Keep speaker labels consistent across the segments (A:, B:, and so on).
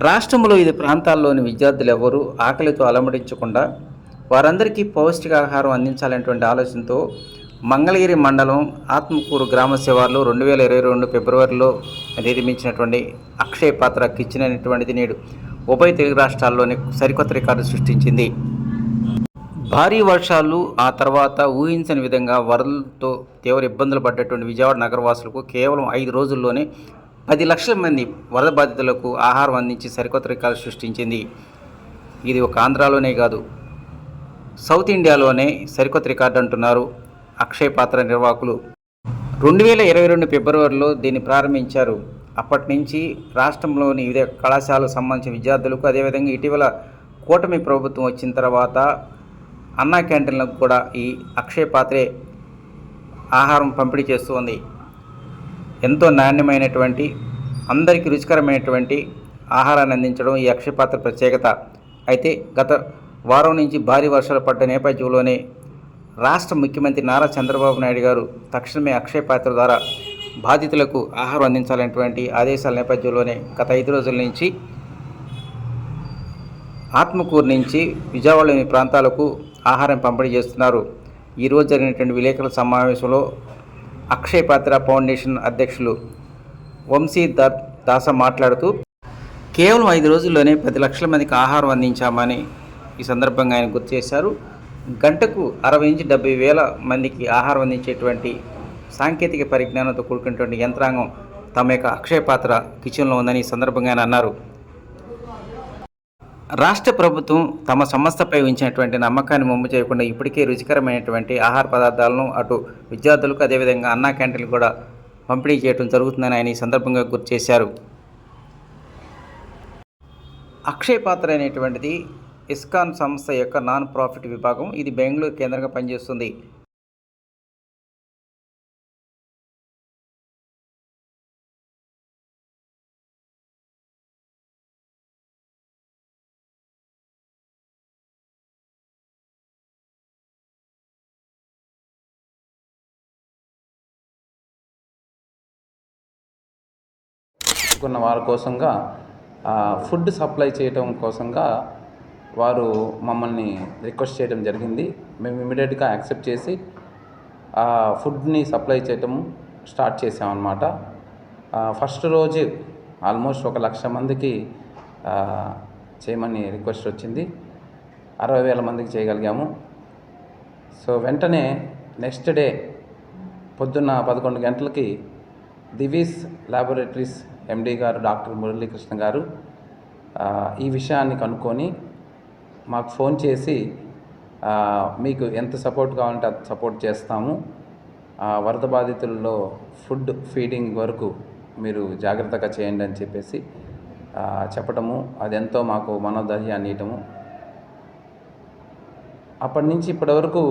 A: రాష్ట్రంలో ఇది ప్రాంతాల్లోని విద్యార్థులు ఎవరూ ఆకలితో అలమటించకుండా వారందరికీ పౌష్టికాహారం అందించాలనేటువంటి ఆలోచనతో మంగళగిరి మండలం ఆత్మకూరు గ్రామ శివార్లో రెండు వేల ఇరవై రెండు ఫిబ్రవరిలో నిర్మించినటువంటి అక్షయ పాత్ర కిచెన్ అనేటువంటిది నేడు ఉభయ తెలుగు రాష్ట్రాల్లోని సరికొత్త రికార్డు సృష్టించింది. భారీ వర్షాలు ఆ తర్వాత ఊహించని విధంగా వరదలతో తీవ్ర ఇబ్బందులు పడ్డటువంటి విజయవాడ నగరవాసులకు కేవలం ఐదు రోజుల్లోనే పది లక్షల మంది వరద బాధితులకు ఆహారం అందించి సరికొత్త రికార్డు సృష్టించింది. ఇది ఒక ఆంధ్రాలోనే కాదు సౌత్ ఇండియాలోనే సరికొత్త రికార్డు అంటున్నారు అక్షయ పాత్ర నిర్వాహకులు. రెండు వేల ఇరవై రెండు ఫిబ్రవరిలో దీన్ని ప్రారంభించారు. అప్పటి నుంచి రాష్ట్రంలోని వివిధ కళాశాలకు సంబంధించిన విద్యార్థులకు అదేవిధంగా ఇటీవల కూటమి ప్రభుత్వం వచ్చిన తర్వాత అన్నా క్యాంటీన్లకు కూడా ఈ అక్షయ పాత్రే ఆహారం పంపిణీ చేస్తుంది ఎంతో నాణ్యమైనటువంటి అందరికీ రుచికరమైనటువంటి ఆహారాన్ని అందించడం ఈ అక్షయపాత్ర ప్రత్యేకత. అయితే గత వారం నుంచి భారీ వర్షాలు పడ్డ నేపథ్యంలోనే రాష్ట్ర ముఖ్యమంత్రి నారా చంద్రబాబు నాయుడు గారు తక్షణమే అక్షయ పాత్ర ద్వారా బాధితులకు ఆహారం అందించాలనేటువంటి ఆదేశాల నేపథ్యంలోనే గత ఐదు రోజుల నుంచి ఆత్మకూరు నుంచి విజయవాడలోని ప్రాంతాలకు ఆహారం పంపిణీ చేస్తున్నారు. ఈరోజు జరిగినటువంటి విలేకరుల సమావేశంలో అక్షయ్ పాత్ర ఫౌండేషన్ అధ్యక్షులు వంశీ దా దాస మాట్లాడుతూ కేవలం ఐదు రోజుల్లోనే పది లక్షల మందికి ఆహారం అందించామని ఈ సందర్భంగా ఆయన గుర్తు చేశారు. గంటకు అరవై నుంచి డెబ్బై వేల మందికి ఆహారం అందించేటువంటి సాంకేతిక పరిజ్ఞానంతో కూడుకున్నటువంటి యంత్రాంగం తమ యొక్క అక్షయ పాత్ర కిచెన్లో ఉందని ఈ సందర్భంగా ఆయన అన్నారు. రాష్ట్ర ప్రభుత్వం తమ సంస్థపై ఉంచినటువంటి నమ్మకాన్ని మొమ్ము చేయకుండా ఇప్పటికే రుచికరమైనటువంటి ఆహార పదార్థాలను అటు విద్యార్థులకు అదేవిధంగా అన్నా క్యాంటీన్లు కూడా పంపిణీ చేయడం జరుగుతుందని ఆయన ఈ సందర్భంగా గుర్తు చేశారు. అక్షయ్ పాత్ర అనేటువంటిది ఇస్కాన్ సంస్థ యొక్క నాన్ ప్రాఫిట్ విభాగం. ఇది బెంగళూరు కేంద్రంగా పనిచేస్తుంది.
B: తీసుకున్న వారి కోసంగా ఫుడ్ సప్లై చేయటం కోసంగా వారు మమ్మల్ని రిక్వెస్ట్ చేయడం జరిగింది. మేము ఇమీడియట్గా యాక్సెప్ట్ చేసి ఆ ఫుడ్ని సప్లై చేయటం స్టార్ట్ చేసామన్నమాట ఫస్ట్ రోజు ఆల్మోస్ట్ ఒక లక్ష మందికి చేయమని రిక్వెస్ట్ వచ్చింది. అరవై వేల మందికి చేయగలిగాము. సో వెంటనే నెక్స్ట్ డే పొద్దున్న పదకొండు గంటలకి దివీస్ ల్యాబొరేటరీస్ ఎండి గారు డాక్టర్ మురళీకృష్ణ గారు ఈ విషయాన్ని కనుక్కొని మాకు ఫోన్ చేసి మీకు ఎంత సపోర్ట్ కావాలంటే అంత సపోర్ట్ చేస్తాము. వరద బాధితుల్లో ఫుడ్ ఫీడింగ్ వరకు మీరు జాగ్రత్తగా చేయండి అని చెప్పేసి చెప్పటము అది ఎంతో మాకు మనోధైర్యాన్ని ఇవ్వటము. అప్పటి నుంచి ఇప్పటి వరకు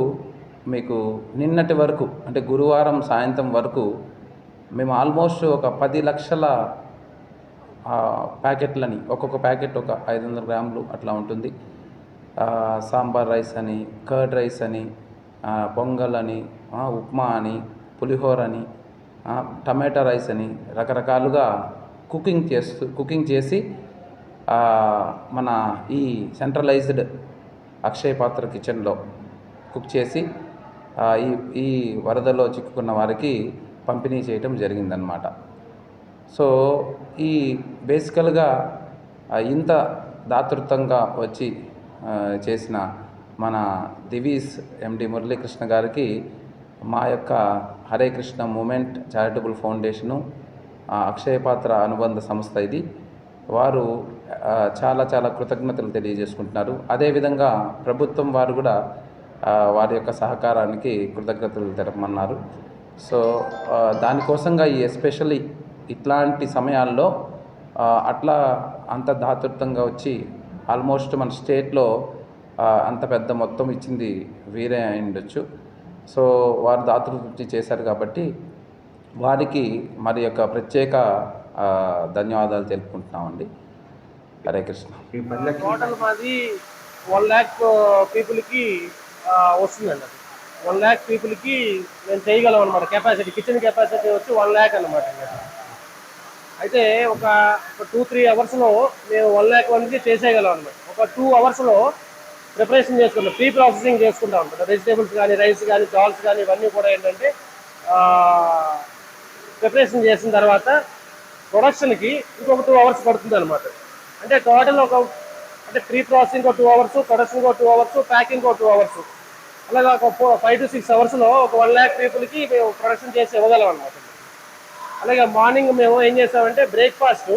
B: మీకు నిన్నటి వరకు అంటే గురువారం సాయంత్రం వరకు మేము ఆల్మోస్ట్ ఒక పది లక్షల ప్యాకెట్లని ఒక్కొక్క ప్యాకెట్ ఒక ఐదు వందల గ్రాములు అట్లా ఉంటుంది. సాంబార్ రైస్ అని కర్డ్ రైస్ అని పొంగల్ అని ఉప్మా అని పులిహోర అని టమాటా రైస్ అని రకరకాలుగా కుకింగ్ చేస్తూ కుకింగ్ చేసి మన ఈ సెంట్రలైజ్డ్ అక్షయ పాత్ర కిచెన్లో కుక్ చేసి ఈ ఈ వరదలో చిక్కుకున్న వారికి పంపిణీ చేయటం జరిగిందనమాట సో ఈ బేసికల్గా ఇంత దాతృత్వంగా వచ్చి చేసిన మన దివీస్ ఎండి మురళీకృష్ణ గారికి మా యొక్క Hare Krishna movement charitable foundation Akshayapatra అనుబంధ సంస్థ ఇది. వారు చాలా చాలా కృతజ్ఞతలు తెలియజేసుకుంటున్నారు. అదేవిధంగా ప్రభుత్వం వారు కూడా వారి యొక్క సహకారానికి కృతజ్ఞతలు తెలపమన్నారు. సో దానికోసంగా ఈ ఎస్పెషల్లీ ఇట్లాంటి సమయాల్లో అట్లా అంత దాతృత్వంగా వచ్చి ఆల్మోస్ట్ మన స్టేట్లో అంత పెద్ద మొత్తం ఇచ్చింది వీరే అయి ఉండొచ్చు సో వారు దాతృత్వం చేశారు కాబట్టి వారికి మరి యొక్క ప్రత్యేక ఆ, ధన్యవాదాలు తెలుపుకుంటున్నామండి. హరే కృష్ణ.
C: టోటల్ మాది వన్ ల్యాక్ పీపుల్కి వస్తుందండి అది. వన్ ల్యాక్ పీపుల్కి మేము చేయగలం అనమాట కెపాసిటీ కిచెన్ కెపాసిటీ వచ్చి వన్ ల్యాక్ అనమాట అయితే ఒక ఒక టూ త్రీ అవర్స్లో మేము వన్ ల్యాక్ మందికి చేసేయగలం అనమాట ఒక టూ అవర్స్లో ప్రిపరేషన్ చేసుకుంటాం ప్రీ ప్రాసెసింగ్ చేసుకుంటాం అనమాట వెజిటేబుల్స్ కానీ రైస్ కానీ దాల్స్ కానీ ఇవన్నీ కూడా ఏంటంటే ప్రిపరేషన్ చేసిన తర్వాత ప్రొడక్షన్కి ఇంకొక టూ అవర్స్ పడుతుంది అనమాట అంటే టోటల్ ఒక అంటే ప్రీ ప్రాసెసింగ్ ఒక టూ అవర్స్ ప్రొడక్షన్ ఒక టూ అవర్స్ ప్యాకింగ్ ఒక టూ అవర్స్ అలాగా ఒక ఫోర్ ఫైవ్ టు సిక్స్ అవర్స్లో ఒక వన్ ల్యాక్ పీపుల్కి మేము ప్రొడక్షన్ చేసి ఇవ్వగలం అనమాట అలాగే మార్నింగ్ మేము ఏం చేసామంటే బ్రేక్ఫాస్ట్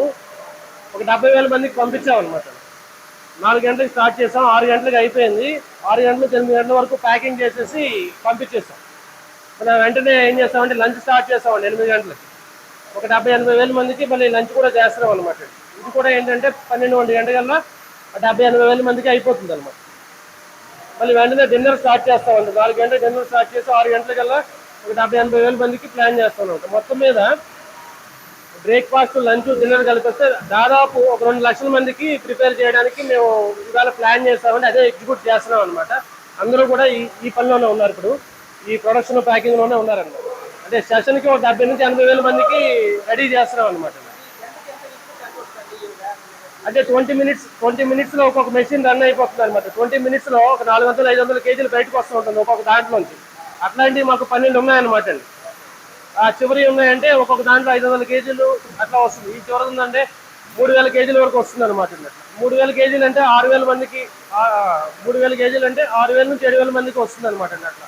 C: ఒక డెబ్బై వేల మందికి పంపించామన్నమాట. నాలుగు గంటలకు స్టార్ట్ చేసాం ఆరు గంటలకు అయిపోయింది. ఆరు గంటలు తొమ్మిది గంటల వరకు ప్యాకింగ్ చేసేసి పంపించేసాం. మనం వెంటనే ఏం చేస్తామంటే లంచ్ స్టార్ట్ చేస్తామండి ఎనిమిది గంటలకి. ఒక డెబ్బై ఎనభై వేల మందికి మళ్ళీ లంచ్ కూడా చేస్తున్నాం అనమాట ఇది కూడా ఏంటంటే పన్నెండు ఒంటి గంటకల్లా ఆ డెబ్బై ఎనభై వేల మందికి అయిపోతుంది అనమాట మళ్ళీ వెంటనే డిన్నర్ స్టార్ట్ చేస్తామండి. నాలుగు గంటల డిన్నర్ స్టార్ట్ చేసి ఆరు గంటలకల్లా ఒక డెబ్బై ఎనభై వేల మందికి ప్లాన్ చేస్తాం అనమాట మొత్తం మీద బ్రేక్ఫాస్ట్ లంచ్ డిన్నర్ కలిపిస్తే దాదాపు ఒక రెండు లక్షల మందికి ప్రిపేర్ చేయడానికి మేము ఇవాళ ప్లాన్ చేస్తామంటే అదే ఎగ్జిక్యూట్ చేస్తున్నాం అనమాట అందరూ కూడా ఈ ఈ పనిలోనే ఉన్నారు ఇప్పుడు. ఈ ప్రొడక్షన్ ప్యాకింగ్లోనే ఉన్నారన్నమాట అంటే సెషన్కి ఒక డెబ్బై నుంచి ఎనభై వేల మందికి రెడీ చేస్తున్నాం అనమాట అంటే ట్వంటీ మినిట్స్ ట్వంటీ మినిట్స్లో ఒక్కొక్క మెషిన్ రన్ అయిపోతుంది అనమాట ట్వంటీ మినిట్స్లో ఒక నాలుగు వందల ఐదు వందల కేజీలు బయటకు వస్తూ ఉంటుంది ఒక్కొక్క దాంట్లోంచి. అట్లాంటివి మాకు పన్నెండు ఉన్నాయన్నమాట అండి. ఆ చివరి ఉన్నాయంటే ఒక్కొక్క దాంట్లో ఐదు వందల కేజీలు అట్లా వస్తుంది. ఈ చివరి ఉందంటే మూడు వేల కేజీల వరకు వస్తుంది అనమాట మూడు వేల కేజీలు అంటే ఆరు వేల మందికి మూడు వేల కేజీలు అంటే ఆరు వేల నుంచి ఏడు వేల మందికి వస్తుంది అనమాట అట్లా.